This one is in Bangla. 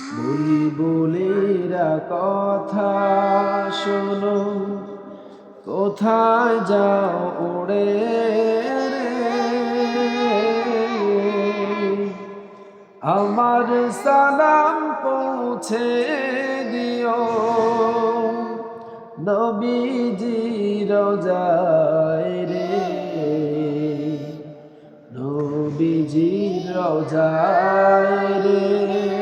বুলবুলেরা কথা শোনো। কোথায় যাও ওড়ে আমার সালাম পৌঁছে দিও। নবীজি রোজায় রে। নবীজি রোজায় রে।